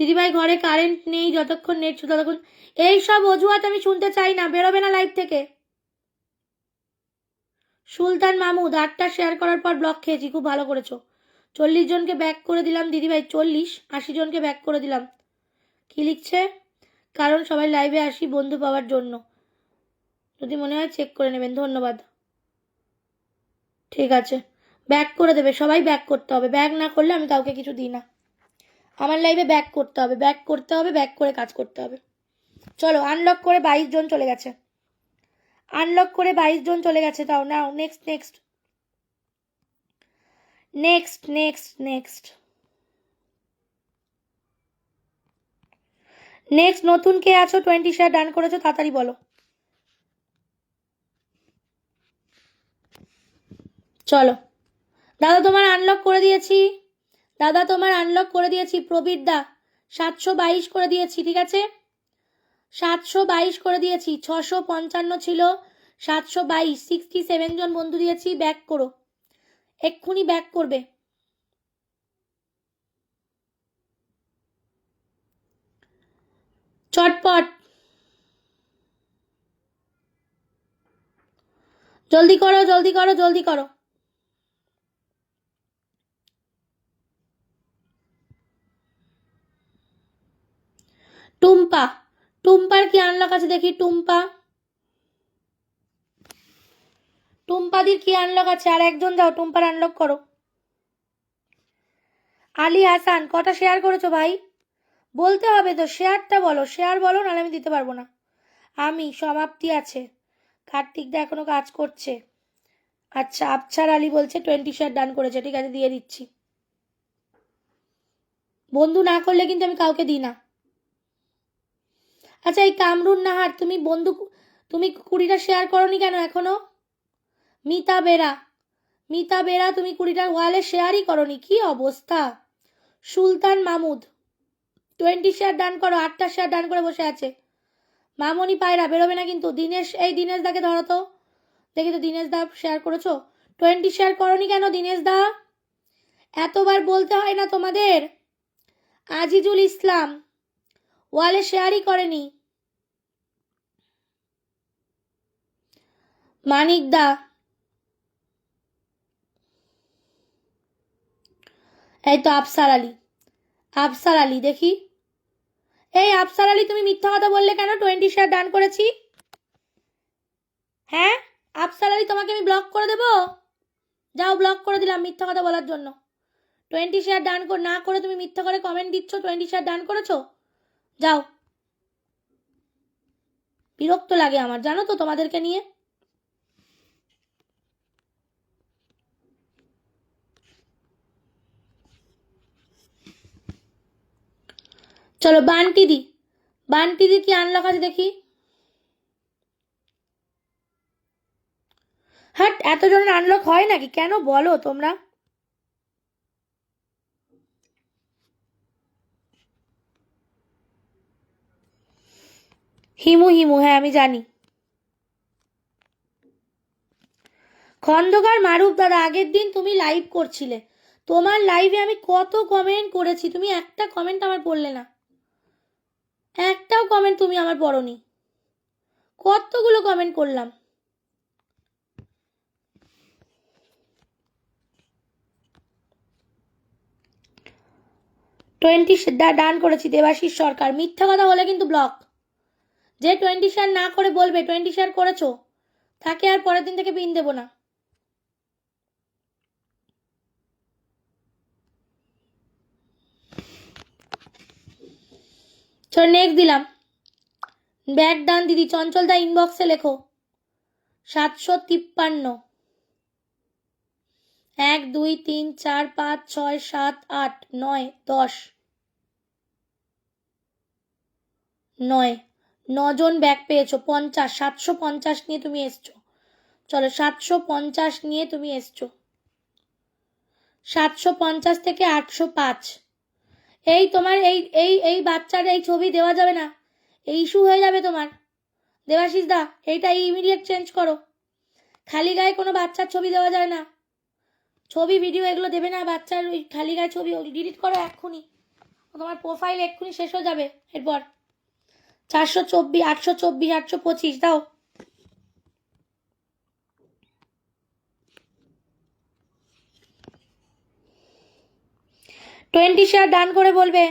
দিদিভাই ঘরে কারেন্ট নেই, যতক্ষণ নেট ছিল ততক্ষণ। এই সব অজুহাত আমি শুনতে চাই না, বেরোবে না লাইভ থেকে। সুলতান মামুদ আটটা শেয়ার করার পর ব্লক খেয়েছি, খুব ভালো করেছ। চল্লিশ জনকে ব্যাক করে দিলাম, দিদিভাই চল্লিশ, আশি জনকে ব্যাক করে দিলাম। কি লিখছে? কারণ সবাই লাইভে আসি বন্ধু পাওয়ার জন্য। যদি মনে হয় চেক করে নেবেন, ধন্যবাদ। ঠিক আছে ব্যাক করে দেবে, সবাই ব্যাক করতে হবে। ব্যাক না করলে আমি কাউকে কিছু দিই না। আমার লাইফে ব্যাক করতে হবে ব্যাক করতে হবে ব্যাক করে কাজ করতে হবে। চলো আনলক করে বাইশ জন চলে গেছে। আনলক করে বাইশ জন চলে গেছে তাও নাও next next next next next next নতুন কে আছো? টোয়েন্টি শেয়ার ডান করেছ? তাড়াতাড়ি বলো। চলো। দাদা, তোমার আনলক করে দিয়েছি। দাদা তোমার আনলক করে দিয়েছি, প্রবীর দা। সাতশো বাইশ করে দিয়েছি, ঠিক আছে? সাতশো বাইশ করে দিয়েছি, ছশো পঞ্চান্ন ছিল, সাতশো বাইশ সিক্সটি সেভেন জন বন্ধু দিয়েছি ব্যাক করো। এক্ষুনি ব্যাক করবে। চটপট। জলদি করো জলদি করো জলদি করো। টুম্পা, টুম্পার কি আনলক আছে দেখি, টুম্পা? টুম্পাদির কি আনলক আছে? আর একজন যাও, টুম্পার আনলক করো। আলী হাসান, কটা শেয়ার করেছ ভাই? বলতে হবে তো, শেয়ারটা বলো, শেয়ার বলো, নাহলে আমি দিতে পারব না। আমি, সমাপ্তি আছে। কার্তিকদা এখনও কাজ করছে। আচ্ছা আফছার আলী বলছে টোয়েন্টি শেয়ার ডান করেছে, ঠিক আছে, দিয়ে দিচ্ছি। বন্ধু না করলে কিন্তু আমি কাউকে দিই না। আচ্ছা এই কামরুন নাহার, তুমি বন্ধু তুমি কুড়িটা শেয়ার করনি কেন এখনও? মিতা বেরা। মিতা বেরা, তুমি কুড়িটা ওয়ালে শেয়ারই করনি, কি অবস্থা? Sultan Mamud twenty share done করো, আটটা শেয়ার ডান করে বসে আছে। মামনি পায়রা, বেরোবে না কিন্তু। দিনেশ, এই দিনেশ দাকে ধরো তো। দেখি তো দিনেশ দা শেয়ার করেছ? টোয়েন্টি শেয়ার করনি কেন দিনেশ দা? এতবার বলতে হয় না তোমাদের? আজিজুল ইসলাম ওয়ালে শেয়ারই করেনি। মানিক দা। এই তো আফসার আলী। আফসার আলী, দেখি। এই আফসার আলী, তুমি মিথ্যা কথা বললে কেন? টোয়েন্টি শেয়ার ডান করেছি। হ্যাঁ? আফসার আলী, তোমাকে আমি ব্লক করে দেবো? যাও ব্লক করে দিলাম মিথ্যা কথা বলার জন্য। টোয়েন্টি শেয়ার ডান না করে তুমি মিথ্যা করে কমেন্ট দিচ্ছ? টোয়েন্টি শেয়ার ডান করেছ? যাও। বিরক্ত লাগে আমার, জানো তো তোমাদেরকে নিয়ে? চলো, বান্টি দি। বান্টি দি কি আনলক আছে দেখি? হ্যাঁ এতজনের আনলক হয় নাকি? কেন বলো তোমরা? হিমু হিমু হ্যাঁ আমি জানি। খন্দকার মারুফ, দাদা, আগের দিন তুমি লাইভ করছিলে। তোমার লাইভে আমি কত কমেন্ট করেছি, তুমি একটা কমেন্ট আমার পড়লে না। একটাও কমেন্ট তুমি আমার পড়নি কতগুলো কমেন্ট করলাম। টোয়েন্টি ডান করেছি, দেবাশিস সরকার। মিথ্যা কথা বলে কিন্তু ব্লক যে টোয়েন্টি শেয়ার না করে বলবে টোয়েন্টি শেয়ার করেছ, তাকে আর পরের দিন থেকে পিন দেবো না। চল নেক্সট দিলাম। ব্যাক ডান দিদি। চঞ্চল দা ইনবক্সে লেখো। সাতশো তিপ্পান্ন। এক, দুই, তিন, চার, পাঁচ, ছয়, সাত, আট, নয়, দশ, নয়। নজন ব্যাক পেয়েছ, পঞ্চাশ, সাতশো পঞ্চাশ নিয়ে তুমি এসছো। চলো, সাতশো পঞ্চাশ নিয়ে তুমি এসছো। সাতশো পঞ্চাশ থেকে আটশো পাঁচ। এই তোমার এই এই এই বাচ্চার এই ছবি দেওয়া যাবে না। এই ইস্যু হয়ে যাবে তোমার। দেবাশিস দা এইটা ইমিডিয়েট চেঞ্জ করো। খালি গায়ে কোনো বাচ্চার ছবি দেওয়া যায় না। ছবি, ভিডিও এগুলো দেবে না বাচ্চার ওই খালি গায়ে ছবি ডিলিট করো এক্ষুনি। তোমার প্রোফাইল এক্ষুনি শেষ হয়ে যাবে, এরপর। চারশো চব্বিশ, আটশো চব্বিশ, আটশো পঁচিশ, দাও। টোয়েন্টি শেয়ার ডান করে বলবে।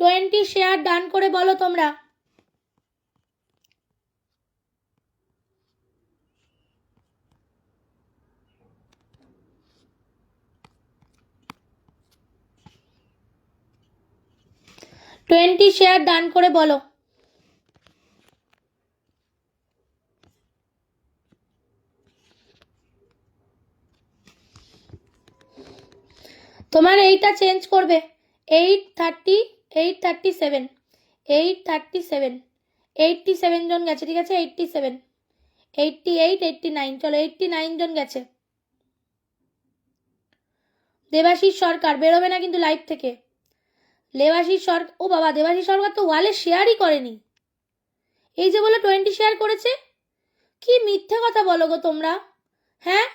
টোয়েন্টি শেয়ার ডান করে বলো তোমরা। টোয়েন্টি শেয়ার ডান করে বলো। তোমার এইটা চেঞ্জ করবে। Eight thirty eight thirty seven eight thirty seven eighty seven জন গেছে, ঠিক আছে? Eighty seven eighty eight eighty nine চলো এইটটি নাইন জন গেছে। দেবাশিস সরকার, বেরোবে না কিন্তু লাইভ থেকে। দেবাশিস সরকার ও বাবা দেবাসী সরকার তো ওয়ালে শেয়ারই করেনি। এই যে বলে টোয়েন্টি শেয়ার করেছে? কি মিথ্যে কথা বলো গো তোমরা হ্যাঁ?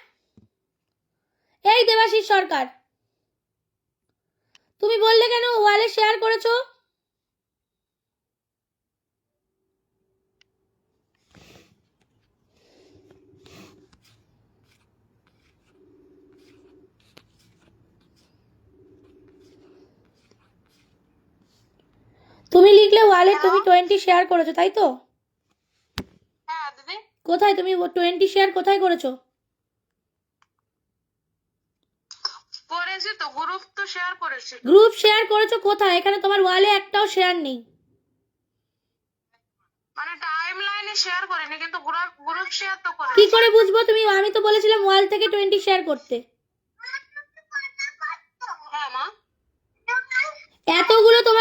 এই দেবাশিস সরকার, তুমি বললে কেন ওয়ালে শেয়ার করেছ? তুমি ওয়ালে তুমি টোয়েন্টি শেয়ার করেছ তাই তো? হ্যাঁ দিদি। কোথায় তুমি টোয়েন্টি শেয়ার কোথায় করেছ? করেছি তো গ্রুপ তো শেয়ার করেছি। গ্রুপ শেয়ার করেছ কোথায়? এখানে তোমার ওয়ালে একটাও শেয়ার নেই। মানে টাইম লাইনে শেয়ার করিনি কিন্তু গ্রুপ গ্রুপ শেয়ার তো কি করে বুঝব তুমি? আমি তো বলেছিলাম ওয়াল থেকে টোয়েন্টি শেয়ার করতে।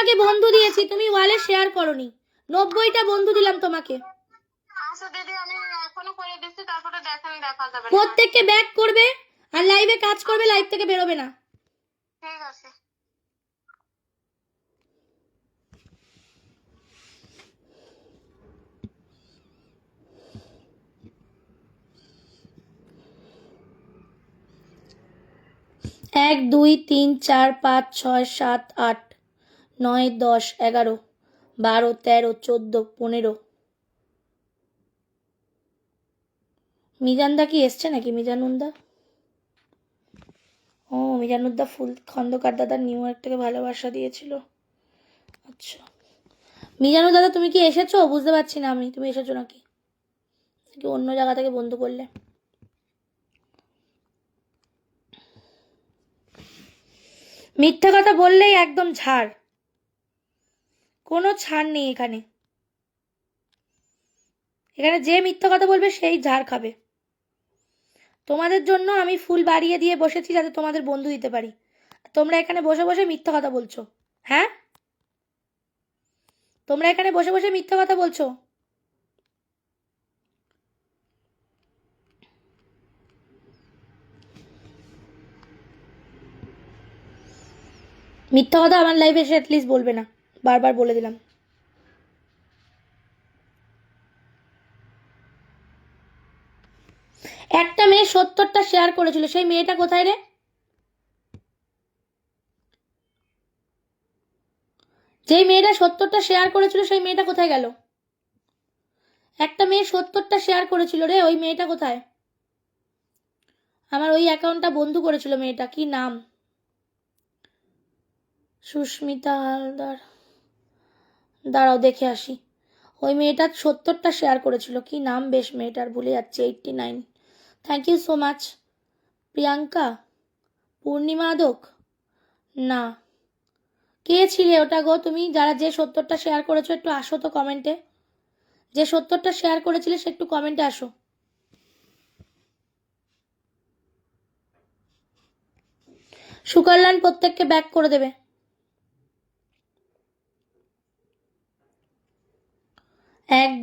তোমাকে বন্ধু দিয়েছি তুমি ওয়ালে শেয়ার করনি। নব্বইটা বন্ধু দিলাম তোমাকে। আচ্ছা দিদি আমি এখনও করে দিচ্ছি তারপরে দেখেন দেখা যাবে প্রত্যেককে ব্যাক করবে আর লাইভে কাজ করবে লাইভ থেকে বেরোবে না। ঠিক আছে। এক দুই তিন চার পাঁচ ছয় সাত আট নয়, দশ, এগারো, বারো, তেরো, চোদ্দ, পনেরো। মিজানদা কি এসছে নাকি? মিজানুন্দা ও মিজানুদ্দা ফুল, খন্দকার দাদা নিউ ইয়র্ক থেকে ভালোবাসা দিয়েছিল। আচ্ছা। মিজানু দাদা, তুমি কি এসেছ? বুঝতে পারছি না আমি। তুমি এসেছ নাকি? নাকি অন্য জায়গা থেকে বন্ধু করলে? মিথ্যা কথা বললেই একদম ঝাড়। কোনো ছাড় নেই এখানে। এখানে যে মিথ্যা কথা বলবে সেই ঝাড় খাবে। তোমাদের জন্য আমি ফুল বাড়িয়ে দিয়ে বসেছি যাতে তোমাদের বন্ধু দিতে পারি। তোমরা এখানে বসে বসে মিথ্যা কথা বলছো। হ্যাঁ? তোমরা এখানে বসে বসে মিথ্যা কথা বলছো। মিথ্যা কথা আমার লাইফে এসে অ্যাটলিস্ট বলবে না। বারবার বলে দিলাম। একটা মেয়ে সত্তরটা শেয়ার করেছিল, সেই মেয়েটা কোথায় রে? যেই মেয়েটা সত্তরটা শেয়ার করেছিল, সেই মেয়েটা কোথায় গেল? একটা মেয়ে সত্তরটা শেয়ার করেছিল রে, ওই মেয়েটা কোথায়? আমার ওই অ্যাকাউন্টটা বন্ধু করেছিল মেয়েটা, কি নাম? সুস্মিতা হালদার। দাঁড়াও, দেখে আসি। ওই মেয়েটা সত্তরটা শেয়ার করেছিল। কি নাম বেশ মেয়েটার, ভুলে যাচ্ছে eighty nine thank you so much Priyanka? Purnima Adak? না। কে ছিলে ওটা গো তুমি? যারা যে সত্তরটা শেয়ার করেছ, একটু আসো তো কমেন্টে যে সত্তরটা শেয়ার করেছিলে, সে একটু কমেন্টে আসো। সুকল্যাণ প্রত্যেককে ব্যাক করে দেবে এক